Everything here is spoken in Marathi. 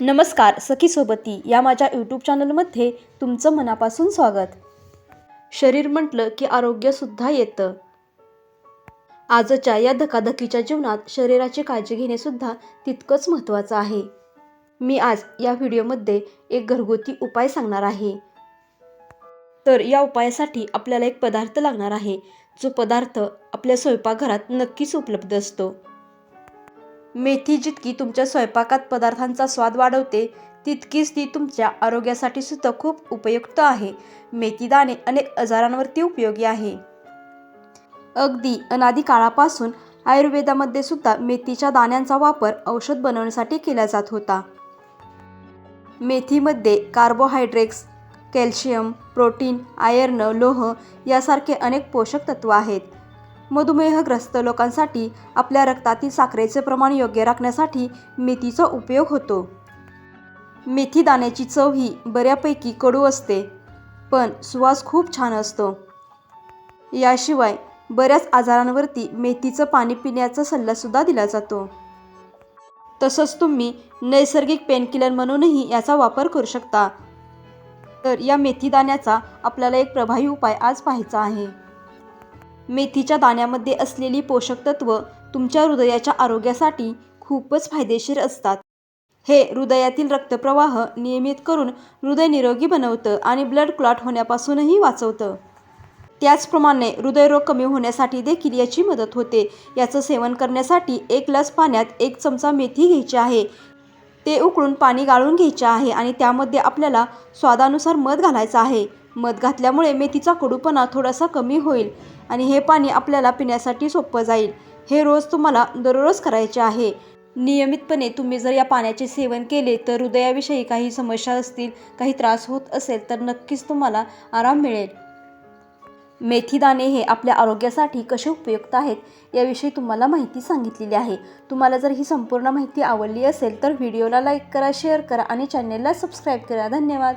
नमस्कार सखी सोबती या माझ्या यूट्यूब चॅनलमध्ये तुमचं मनापासून स्वागत. शरीर म्हटलं की आरोग्यसुद्धा येतं. आजच्या या धकाधकीच्या जीवनात शरीराची काळजी घेणेसुद्धा तितकंच महत्त्वाचं आहे. मी आज या व्हिडिओमध्ये एक घरगुती उपाय सांगणार आहे. तर या उपायासाठी आपल्याला एक पदार्थ लागणार आहे. जो पदार्थ आपल्या स्वयंपाकघरात नक्कीच उपलब्ध असतो. मेथी जितकी तुमच्या स्वयंपाकात पदार्थांचा स्वाद वाढवते तितकीच ती तुमच्या आरोग्यासाठी सुद्धा खूप उपयुक्त आहे. मेथी दाणे अनेक आजारांवरती उपयोगी आहे. अगदी अनादी काळापासून आयुर्वेदामध्ये सुद्धा मेथीच्या दाण्यांचा वापर औषध बनवण्यासाठी केला जात होता. मेथीमध्ये कार्बोहायड्रेट्स कॅल्शियम प्रोटीन आयर्न लोह यासारखे अनेक पोषक तत्व आहेत. मधुमेहग्रस्त लोकांसाठी आपल्या रक्तातील साखरेचे प्रमाण योग्य राखण्यासाठी मेथीचा उपयोग होतो. मेथी दाण्याची चव ही बऱ्यापैकी कडू असते पण सुवास खूप छान असतो. याशिवाय बऱ्याच आजारांवरती मेथीचं पाणी पिण्याचा सल्लासुद्धा दिला जातो. तसंच तुम्ही नैसर्गिक पेनकिलर म्हणूनही याचा वापर करू शकता. तर या मेथी दाण्याचा आपल्याला एक प्रभावी उपाय आज पाहायचा आहे. मेथीच्या दाण्यामध्ये असलेली पोषक तत्व तुमच्या हृदयाच्या आरोग्यासाठी खूपच फायदेशीर असतात. हे हृदयातील रक्तप्रवाह नियमित करून हृदय निरोगी बनवतं आणि ब्लड क्लॉट होण्यापासूनही वाचवतं. त्याचप्रमाणे हृदयरोग कमी होण्यासाठी देखील याची मदत होते. याचं सेवन करण्यासाठी एक ग्लास पाण्यात एक चमचा मेथी घ्यायची आहे. ते उकळून पाणी गाळून घ्यायचे आहे आणि त्यामध्ये आपल्याला स्वादानुसार मध घालायचं आहे. मध घातल्यामुळे मेथीचा कडूपणा थोडासा कमी होईल आणि हे पाणी आपल्याला पिण्यासाठी सोपं जाईल. हे रोज तुम्हाला दररोज करायचे आहे. नियमितपणे तुम्ही जर या पाण्याचे सेवन केले तर हृदयाविषयी काही समस्या असतील काही त्रास होत असेल तर नक्कीच तुम्हाला आराम मिळेल. मेथीदाणे हे आपल्या आरोग्यासाठी कसे उपयुक्त आहेत याविषयी तुम्हाला माहिती सांगितलेली आहे. तुम्हाला जर ही संपूर्ण माहिती आवडली असेल तर व्हिडिओला लाईक करा शेअर करा आणि चॅनेलला सबस्क्राईब करा. धन्यवाद.